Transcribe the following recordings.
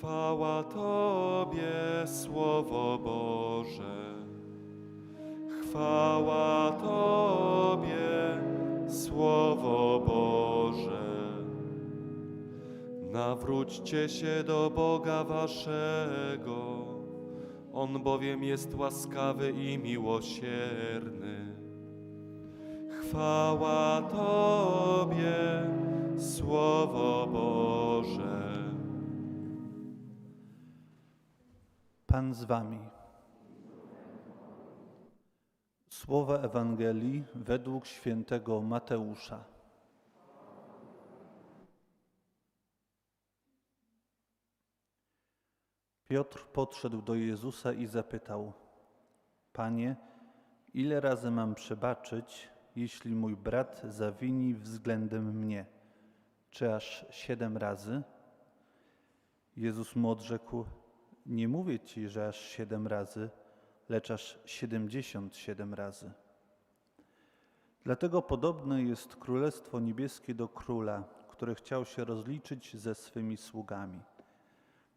Chwała Tobie, Słowo Boże. Chwała Tobie, Słowo Boże. Nawróćcie się do Boga Waszego, On bowiem jest łaskawy i miłosierny. Chwała Tobie, Słowo Boże. Pan z wami. Słowa Ewangelii według świętego Mateusza. Piotr podszedł do Jezusa i zapytał: Panie, ile razy mam przebaczyć, jeśli mój brat zawini względem mnie? Czy aż siedem razy? Jezus mu odrzekł: Nie mówię ci, że aż siedem razy, lecz aż siedemdziesiąt siedem razy. Dlatego podobne jest Królestwo Niebieskie do króla, który chciał się rozliczyć ze swymi sługami.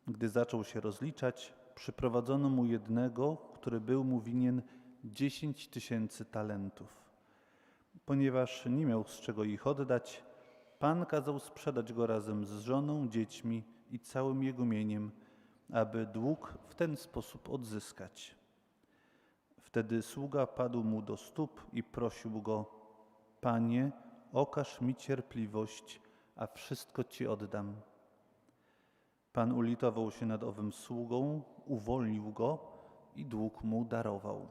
Gdy zaczął się rozliczać, przyprowadzono mu jednego, który był mu winien dziesięć tysięcy talentów. Ponieważ nie miał z czego ich oddać, Pan kazał sprzedać go razem z żoną, dziećmi i całym jego mieniem, aby dług w ten sposób odzyskać. Wtedy sługa padł mu do stóp i prosił go: Panie, okaż mi cierpliwość, a wszystko ci oddam. Pan ulitował się nad owym sługą, uwolnił go i dług mu darował.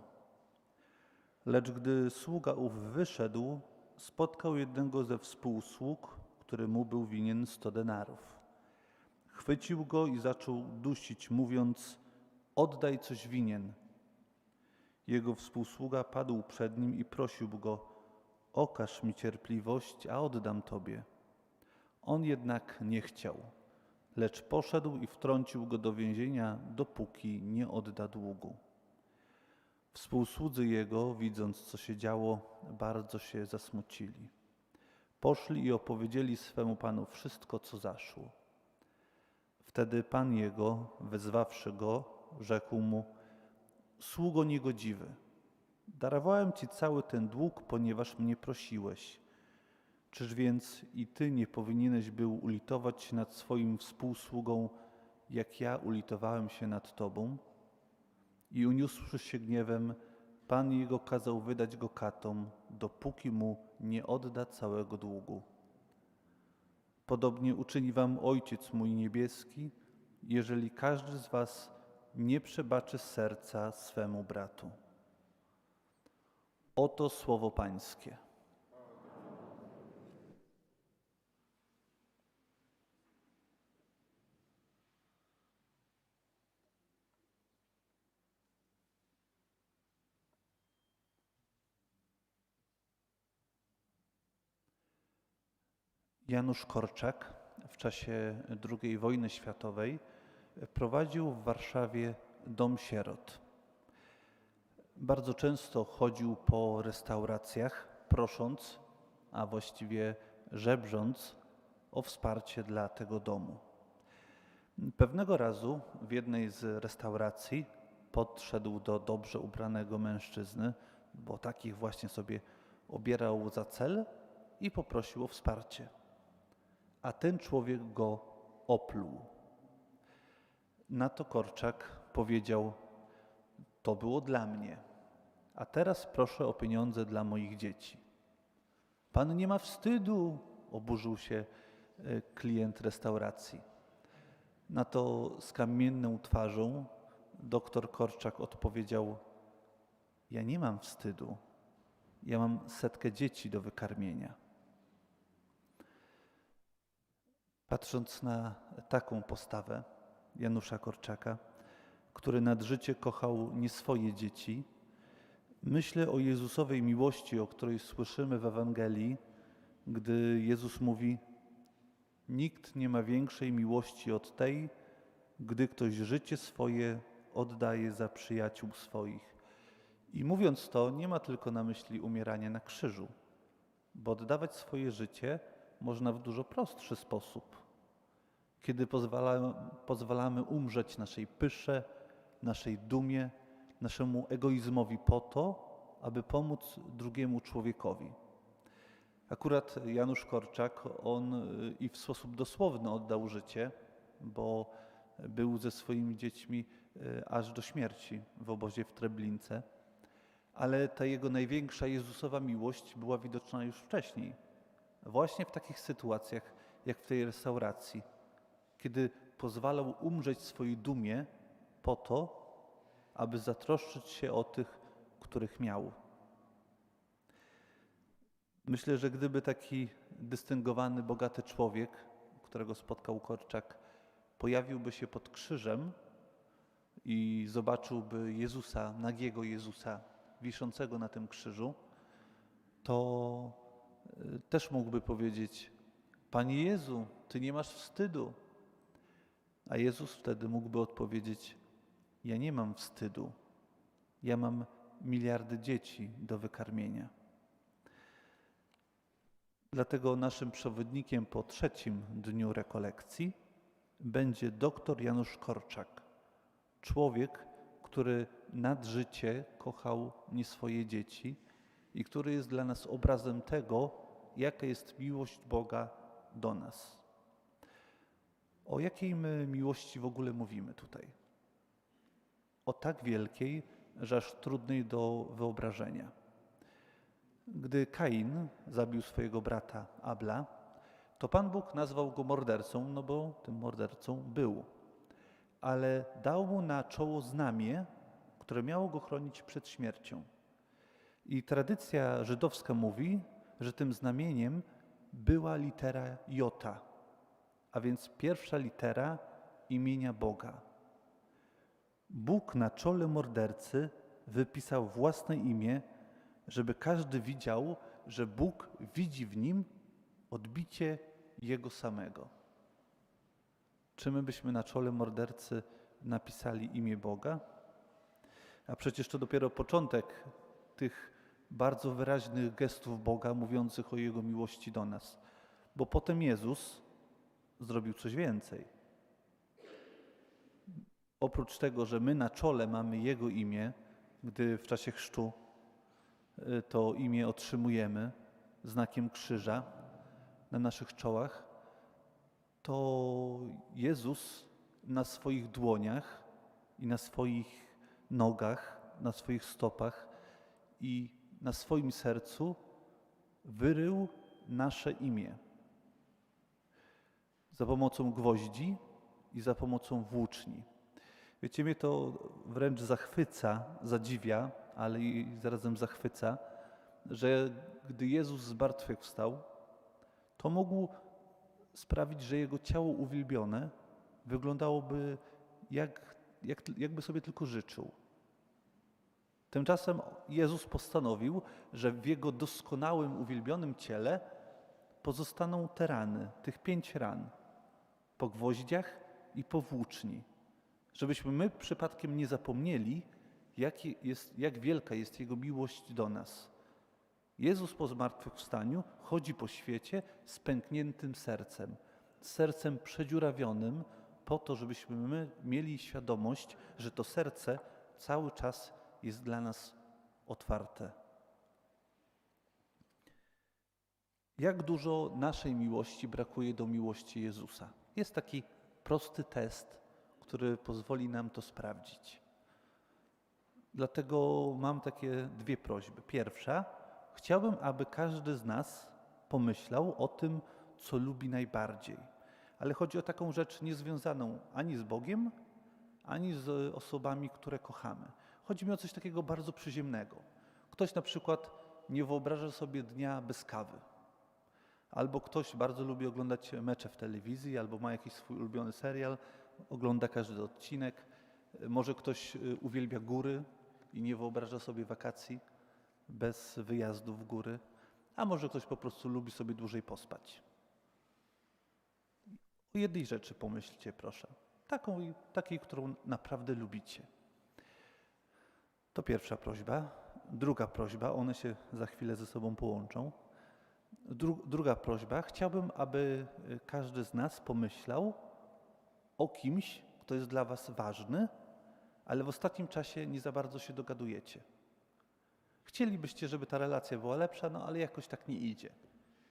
Lecz gdy sługa ów wyszedł, spotkał jednego ze współsług, który mu był winien sto denarów. Chwycił go i zaczął dusić, mówiąc: Oddaj coś winien. Jego współsługa padł przed nim i prosił go: Okaż mi cierpliwość, a oddam tobie. On jednak nie chciał, lecz poszedł i wtrącił go do więzienia, dopóki nie odda długu. Współsłudzy jego, widząc co się działo, bardzo się zasmucili. Poszli i opowiedzieli swemu panu wszystko, co zaszło. Wtedy pan jego, wezwawszy go, rzekł mu: Sługo niegodziwy, darowałem ci cały ten dług, ponieważ mnie prosiłeś. Czyż więc i ty nie powinieneś był ulitować się nad swoim współsługą, jak ja ulitowałem się nad tobą? I uniósłszy się gniewem, Pan jego kazał wydać go katom, dopóki mu nie odda całego długu. Podobnie uczyni wam Ojciec mój niebieski, jeżeli każdy z was nie przebaczy serca swemu bratu. Oto słowo Pańskie. Janusz Korczak w czasie II wojny światowej prowadził w Warszawie dom sierot. Bardzo często chodził po restauracjach, prosząc, a właściwie żebrząc o wsparcie dla tego domu. Pewnego razu w jednej z restauracji podszedł do dobrze ubranego mężczyzny, bo takich właśnie sobie obierał za cel i poprosił o wsparcie a ten człowiek go opluł. Na to Korczak powiedział: To było dla mnie, a teraz proszę o pieniądze dla moich dzieci. Pan nie ma wstydu, oburzył się e, klient restauracji. Na to z kamienną twarzą doktor Korczak odpowiedział: Ja nie mam wstydu, ja mam setkę dzieci do wykarmienia. Patrząc na taką postawę Janusza Korczaka, który nad życie kochał nie swoje dzieci, myślę o Jezusowej miłości, o której słyszymy w Ewangelii, gdy Jezus mówi: Nikt nie ma większej miłości od tej, gdy ktoś życie swoje oddaje za przyjaciół swoich. I mówiąc to, nie ma tylko na myśli umierania na krzyżu, bo oddawać swoje życie można w dużo prostszy sposób. Kiedy pozwala, pozwalamy umrzeć naszej pysze, naszej dumie, naszemu egoizmowi po to, aby pomóc drugiemu człowiekowi. Akurat Janusz Korczak, on y, i w sposób dosłowny oddał życie, bo był ze swoimi dziećmi y, aż do śmierci w obozie w Treblince. Ale ta jego największa Jezusowa miłość była widoczna już wcześniej. Właśnie w takich sytuacjach, jak w tej restauracji, kiedy pozwalał umrzeć swojej dumie po to, aby zatroszczyć się o tych, których miał. Myślę, że gdyby taki dystyngowany, bogaty człowiek, którego spotkał Korczak, pojawiłby się pod krzyżem i zobaczyłby Jezusa, nagiego Jezusa, wiszącego na tym krzyżu, to y, też mógłby powiedzieć: Panie Jezu, Ty nie masz wstydu. A Jezus wtedy mógłby odpowiedzieć: Ja nie mam wstydu. Ja mam miliardy dzieci do wykarmienia. Dlatego naszym przewodnikiem po trzecim dniu rekolekcji będzie dr Janusz Korczak. Człowiek, który nad życie kochał nie swoje dzieci i który jest dla nas obrazem tego, jaka jest miłość Boga do nas. O jakiej my miłości w ogóle mówimy tutaj? O tak wielkiej, że aż trudnej do wyobrażenia. Gdy Kain zabił swojego brata Abla, to Pan Bóg nazwał go mordercą, no bo tym mordercą był. Ale dał mu na czoło znamię, które miało go chronić przed śmiercią. I tradycja żydowska mówi, że tym znamieniem była litera Jota, a więc pierwsza litera imienia Boga. Bóg na czole mordercy wypisał własne imię, żeby każdy widział, że Bóg widzi w nim odbicie Jego samego. Czy my byśmy na czole mordercy napisali imię Boga? A przecież to dopiero początek tych bardzo wyraźnych gestów Boga mówiących o Jego miłości do nas. Bo potem Jezus zrobił coś więcej. Oprócz tego, że my na czole mamy Jego imię, gdy w czasie chrztu y, to imię otrzymujemy znakiem krzyża na naszych czołach, to Jezus na swoich dłoniach i na swoich nogach, na swoich stopach i na swoim sercu wyrył nasze imię. Za pomocą gwoździ i za pomocą włóczni. Wiecie, mnie to wręcz zachwyca, zadziwia, ale i zarazem zachwyca, że gdy Jezus zmartwychwstał, to mógł sprawić, że jego ciało uwielbione wyglądałoby jak, jak, jakby sobie tylko życzył. Tymczasem Jezus postanowił, że w jego doskonałym, uwielbionym ciele pozostaną te rany, tych pięć ran, po gwoździach i po włóczni, żebyśmy my przypadkiem nie zapomnieli, jak, jest, jak wielka jest Jego miłość do nas. Jezus po zmartwychwstaniu chodzi po świecie z pękniętym sercem, sercem przedziurawionym, po to, żebyśmy my mieli świadomość, że to serce cały czas jest dla nas otwarte. Jak dużo naszej miłości brakuje do miłości Jezusa? Jest taki prosty test, który pozwoli nam to sprawdzić. Dlatego mam takie dwie prośby. Pierwsza, chciałbym, aby każdy z nas pomyślał o tym, co lubi najbardziej. Ale chodzi o taką rzecz niezwiązaną ani z Bogiem, ani z osobami, które kochamy. Chodzi mi o coś takiego bardzo przyziemnego. Ktoś na przykład nie wyobraża sobie dnia bez kawy. Albo ktoś bardzo lubi oglądać mecze w telewizji, albo ma jakiś swój ulubiony serial, ogląda każdy odcinek. Może ktoś y, uwielbia góry i nie wyobraża sobie wakacji bez wyjazdu w góry, a może ktoś po prostu lubi sobie dłużej pospać. O jednej rzeczy pomyślcie, proszę. Taką, takiej, którą naprawdę lubicie. To pierwsza prośba. Druga prośba, one się za chwilę ze sobą połączą. Dru, druga prośba, chciałbym, aby y, każdy z nas pomyślał o kimś, kto jest dla Was ważny, ale w ostatnim czasie nie za bardzo się dogadujecie. Chcielibyście, żeby ta relacja była lepsza, no ale jakoś tak nie idzie.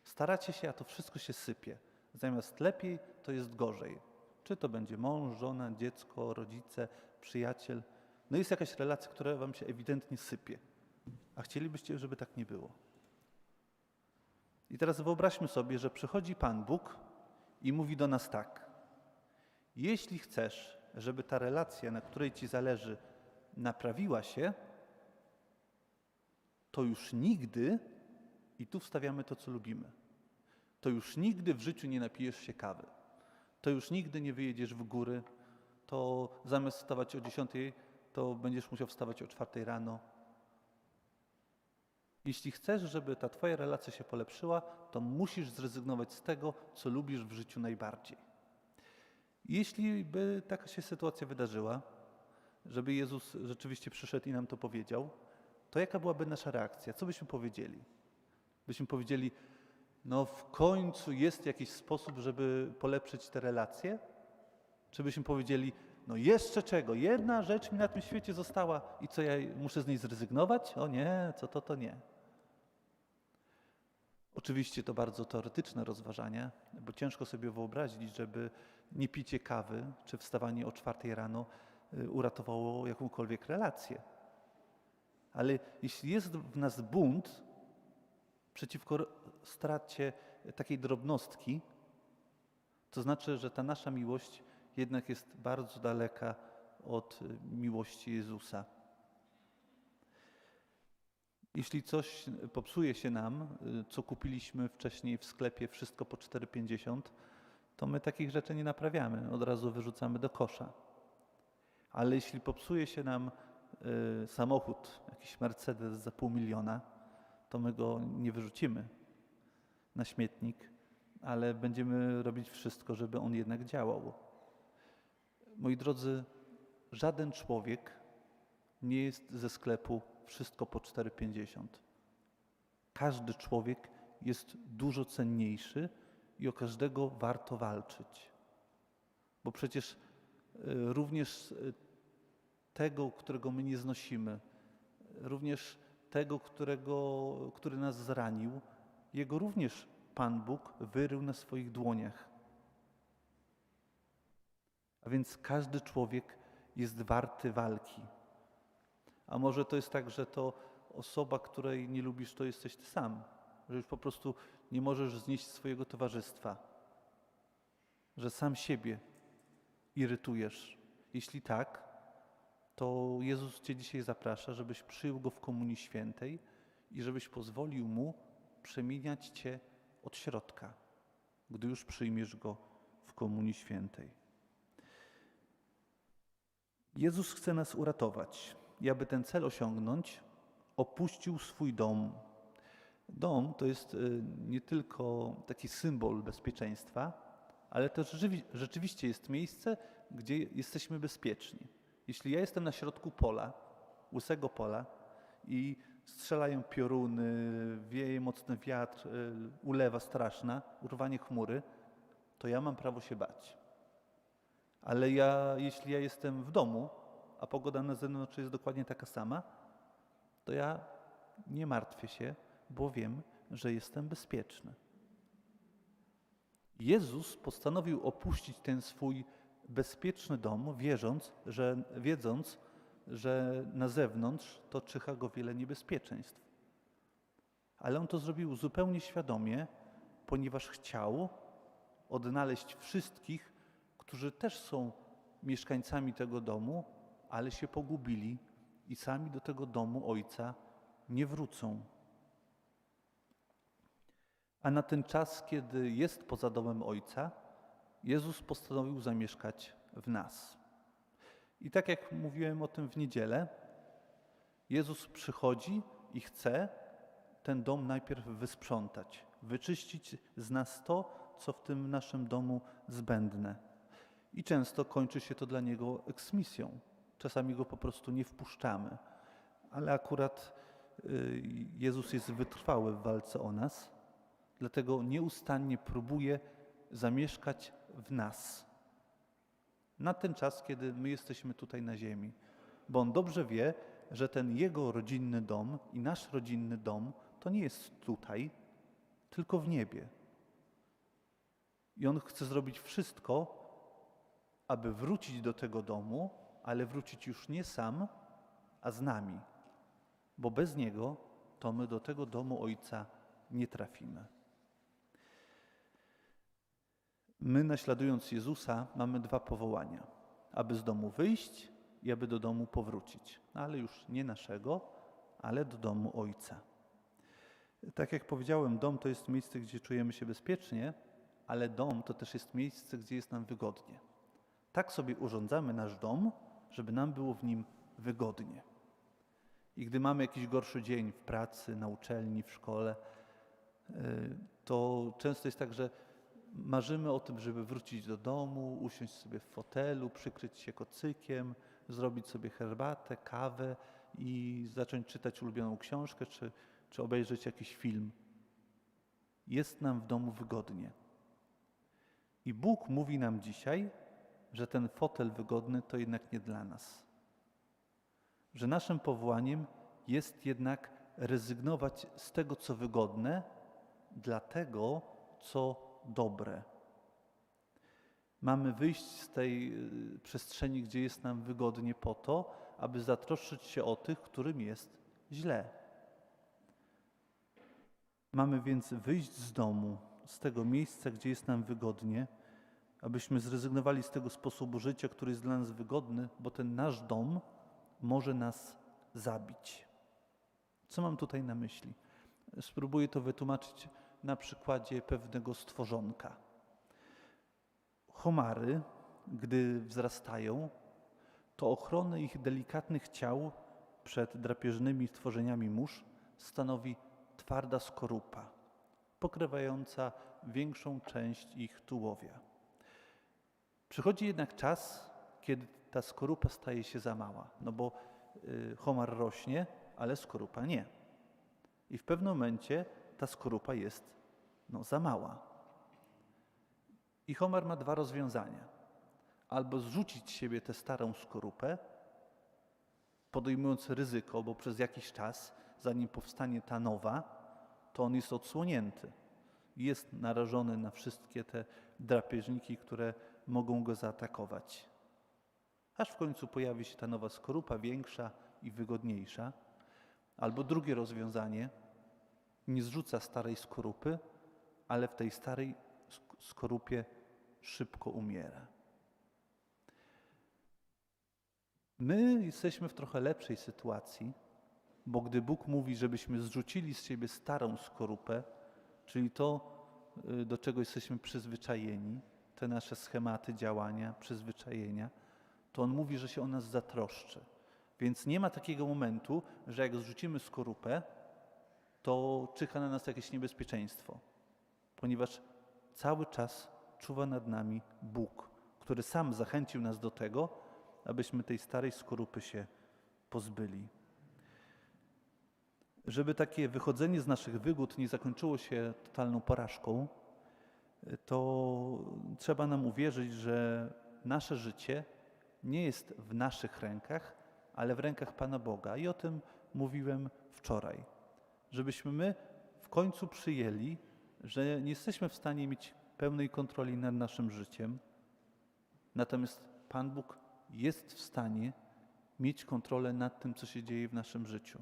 Staracie się, a to wszystko się sypie. Zamiast lepiej, to jest gorzej. Czy to będzie mąż, żona, dziecko, rodzice, przyjaciel. No jest jakaś relacja, która Wam się ewidentnie sypie. A chcielibyście, żeby tak nie było. I teraz wyobraźmy sobie, że przychodzi Pan Bóg i mówi do nas tak. Jeśli chcesz, żeby ta relacja, na której ci zależy, naprawiła się, to już nigdy, i tu wstawiamy to, co lubimy, to już nigdy w życiu nie napijesz się kawy. To już nigdy nie wyjedziesz w góry, to zamiast wstawać o 10, to będziesz musiał wstawać o 4 rano. Jeśli chcesz, żeby ta Twoja relacja się polepszyła, to musisz zrezygnować z tego, co lubisz w życiu najbardziej. Jeśli by taka się sytuacja wydarzyła, żeby Jezus rzeczywiście przyszedł i nam to powiedział, to jaka byłaby nasza reakcja? Co byśmy powiedzieli? Byśmy powiedzieli, no w końcu jest jakiś sposób, żeby polepszyć te relacje? Czy byśmy powiedzieli, no jeszcze czego? Jedna rzecz mi na tym świecie została i co ja muszę z niej zrezygnować? O nie, co to, to nie. Oczywiście to bardzo teoretyczne rozważania, bo ciężko sobie wyobrazić, żeby nie picie kawy czy wstawanie o czwartej rano y, uratowało jakąkolwiek relację. Ale jeśli jest w nas bunt przeciwko stracie takiej drobnostki, to znaczy, że ta nasza miłość jednak jest bardzo daleka od y, miłości Jezusa. Jeśli coś popsuje się nam, y, co kupiliśmy wcześniej w sklepie, wszystko po 4,50, to my takich rzeczy nie naprawiamy, od razu wyrzucamy do kosza. Ale jeśli popsuje się nam y, samochód, jakiś Mercedes za pół miliona, to my go nie wyrzucimy na śmietnik, ale będziemy robić wszystko, żeby on jednak działał. Moi drodzy, żaden człowiek nie jest ze sklepu wszystko po 4,50. Każdy człowiek jest dużo cenniejszy i o każdego warto walczyć. Bo przecież y, również y, tego, którego my nie znosimy, również tego, którego, który nas zranił, jego również Pan Bóg wyrył na swoich dłoniach. A więc każdy człowiek jest warty walki. A może to jest tak, że to osoba, której nie lubisz, to jesteś ty sam, że już po prostu nie możesz znieść swojego towarzystwa, że sam siebie irytujesz. Jeśli tak, to Jezus Cię dzisiaj zaprasza, żebyś przyjął Go w Komunii Świętej i żebyś pozwolił Mu przemieniać Cię od środka, gdy już przyjmiesz Go w Komunii Świętej. Jezus chce nas uratować i aby ten cel osiągnąć, opuścił swój dom. Dom to jest y, nie tylko taki symbol bezpieczeństwa, ale to rzeczywi- rzeczywiście jest miejsce, gdzie jesteśmy bezpieczni. Jeśli ja jestem na środku pola, łysego pola i strzelają pioruny, wieje mocny wiatr, y, ulewa straszna, urwanie chmury, to ja mam prawo się bać. Ale ja, jeśli ja jestem w domu, a pogoda na zewnątrz jest dokładnie taka sama, to ja nie martwię się, bo wiem, że jestem bezpieczny. Jezus postanowił opuścić ten swój bezpieczny dom, wierząc, że, wiedząc, że na zewnątrz to czyha go wiele niebezpieczeństw. Ale on to zrobił zupełnie świadomie, ponieważ chciał odnaleźć wszystkich, którzy też są mieszkańcami tego domu, ale się pogubili i sami do tego domu Ojca nie wrócą. A na ten czas, kiedy jest poza domem Ojca, Jezus postanowił zamieszkać w nas. I tak jak mówiłem o tym w niedzielę, Jezus przychodzi i chce ten dom najpierw wysprzątać, wyczyścić z nas to, co w tym naszym domu zbędne. I często kończy się to dla niego eksmisją. Czasami go po prostu nie wpuszczamy. Ale akurat y, Jezus jest wytrwały w walce o nas, dlatego nieustannie próbuje zamieszkać w nas. na ten czas, kiedy my jesteśmy tutaj na ziemi. Bo On dobrze wie, że ten Jego rodzinny dom i nasz rodzinny dom to nie jest tutaj, tylko w niebie. I On chce zrobić wszystko, aby wrócić do tego domu, ale wrócić już nie sam, a z nami. Bo bez Niego to my do tego domu Ojca nie trafimy. My, naśladując Jezusa, mamy dwa powołania: aby z domu wyjść i aby do domu powrócić. No, ale już nie naszego, ale do domu Ojca. Tak jak powiedziałem, dom to jest miejsce, gdzie czujemy się bezpiecznie, ale dom to też jest miejsce, gdzie jest nam wygodnie. Tak sobie urządzamy nasz dom, żeby nam było w nim wygodnie. I gdy mamy jakiś gorszy dzień w pracy, na uczelni, w szkole, y, to często jest tak, że marzymy o tym, żeby wrócić do domu, usiąść sobie w fotelu, przykryć się kocykiem, zrobić sobie herbatę, kawę i zacząć czytać ulubioną książkę czy, czy obejrzeć jakiś film. Jest nam w domu wygodnie. I Bóg mówi nam dzisiaj, że ten fotel wygodny to jednak nie dla nas. Że naszym powołaniem jest jednak rezygnować z tego, co wygodne, dla tego, co dobre. Mamy wyjść z tej y, przestrzeni, gdzie jest nam wygodnie, po to, aby zatroszczyć się o tych, którym jest źle. Mamy więc wyjść z domu, z tego miejsca, gdzie jest nam wygodnie, abyśmy zrezygnowali z tego sposobu życia, który jest dla nas wygodny, bo ten nasz dom może nas zabić. Co mam tutaj na myśli? Spróbuję to wytłumaczyć na przykładzie pewnego stworzonka. Homary, gdy wzrastają, to ochronę ich delikatnych ciał przed drapieżnymi stworzeniami mórz stanowi twarda skorupa, pokrywająca większą część ich tułowia. Przychodzi jednak czas, kiedy ta skorupa staje się za mała, no bo y, homar rośnie, ale skorupa nie. I w pewnym momencie ta skorupa jest no, za mała. I Homer ma dwa rozwiązania. Albo zrzucić z siebie tę starą skorupę, podejmując ryzyko, bo przez jakiś czas, zanim powstanie ta nowa, to on jest odsłonięty. Jest narażony na wszystkie te drapieżniki, które mogą go zaatakować. Aż w końcu pojawi się ta nowa skorupa, większa i wygodniejsza. Albo drugie rozwiązanie, nie zrzuca starej skorupy, ale w tej starej sk- skorupie szybko umiera. My jesteśmy w trochę lepszej sytuacji, bo gdy Bóg mówi, żebyśmy zrzucili z siebie starą skorupę, czyli to, y, do czego jesteśmy przyzwyczajeni, te nasze schematy działania, przyzwyczajenia, to On mówi, że się o nas zatroszczy. Więc nie ma takiego momentu, że jak zrzucimy skorupę, to czyha na nas jakieś niebezpieczeństwo, ponieważ cały czas czuwa nad nami Bóg, który sam zachęcił nas do tego, abyśmy tej starej skorupy się pozbyli. Żeby takie wychodzenie z naszych wygód nie zakończyło się totalną porażką, to trzeba nam uwierzyć, że nasze życie nie jest w naszych rękach, ale w rękach Pana Boga. I o tym mówiłem wczoraj. Żebyśmy my w końcu przyjęli, że nie jesteśmy w stanie mieć pełnej kontroli nad naszym życiem, natomiast Pan Bóg jest w stanie mieć kontrolę nad tym, co się dzieje w naszym życiu.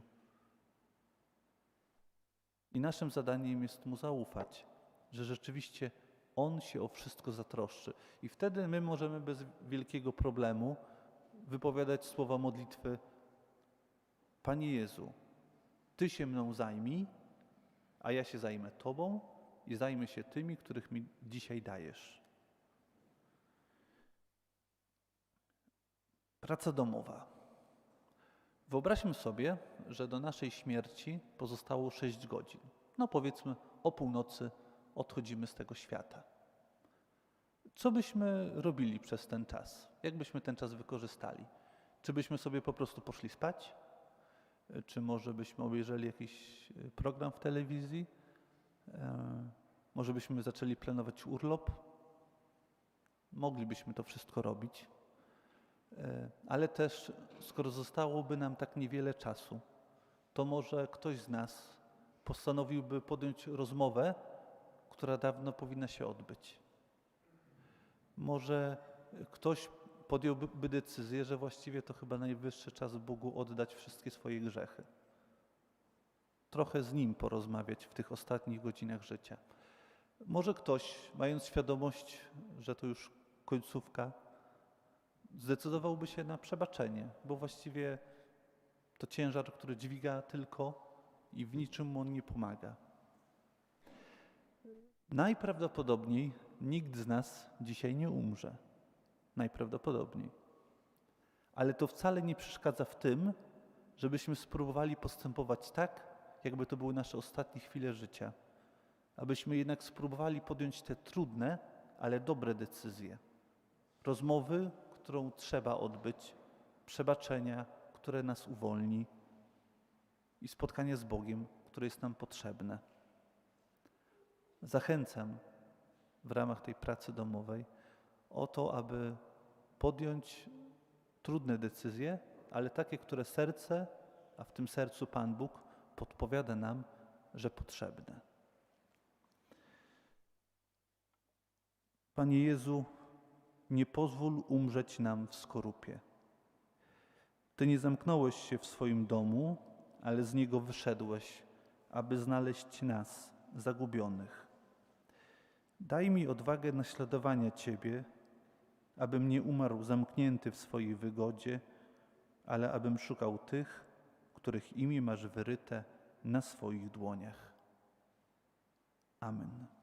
I naszym zadaniem jest Mu zaufać, że rzeczywiście On się o wszystko zatroszczy. I wtedy my możemy bez wielkiego problemu wypowiadać słowa modlitwy: Panie Jezu, Ty się mną zajmij, a ja się zajmę Tobą i zajmę się tymi, których mi dzisiaj dajesz. Praca domowa. Wyobraźmy sobie, że do naszej śmierci pozostało 6 godzin. No powiedzmy, o północy odchodzimy z tego świata. Co byśmy robili przez ten czas? Jak byśmy ten czas wykorzystali? Czy byśmy sobie po prostu poszli spać? Czy może byśmy obejrzeli jakiś e, program w telewizji? E, Może byśmy zaczęli planować urlop? Moglibyśmy to wszystko robić, E, Ale też, skoro zostałoby nam tak niewiele czasu, to może ktoś z nas postanowiłby podjąć rozmowę, która dawno powinna się odbyć. Może ktoś podjąłby decyzję, że właściwie to chyba najwyższy czas Bogu oddać wszystkie swoje grzechy. Trochę z Nim porozmawiać w tych ostatnich godzinach życia. Może ktoś, mając świadomość, że to już końcówka, zdecydowałby się na przebaczenie, bo właściwie to ciężar, który dźwiga tylko i w niczym mu on nie pomaga. Najprawdopodobniej nikt z nas dzisiaj nie umrze. Najprawdopodobniej. Ale to wcale nie przeszkadza w tym, żebyśmy spróbowali postępować tak, jakby to były nasze ostatnie chwile życia. Abyśmy jednak spróbowali podjąć te trudne, ale dobre decyzje. Rozmowy, którą trzeba odbyć, przebaczenia, które nas uwolni i spotkanie z Bogiem, które jest nam potrzebne. Zachęcam w ramach tej pracy domowej o to, aby podjąć trudne decyzje, ale takie, które serce, a w tym sercu Pan Bóg podpowiada nam, że potrzebne. Panie Jezu, nie pozwól umrzeć nam w skorupie. Ty nie zamknąłeś się w swoim domu, ale z niego wyszedłeś, aby znaleźć nas, zagubionych. Daj mi odwagę naśladowania Ciebie, abym nie umarł zamknięty w swojej wygodzie, ale abym szukał tych, których imię masz wyryte na swoich dłoniach. Amen.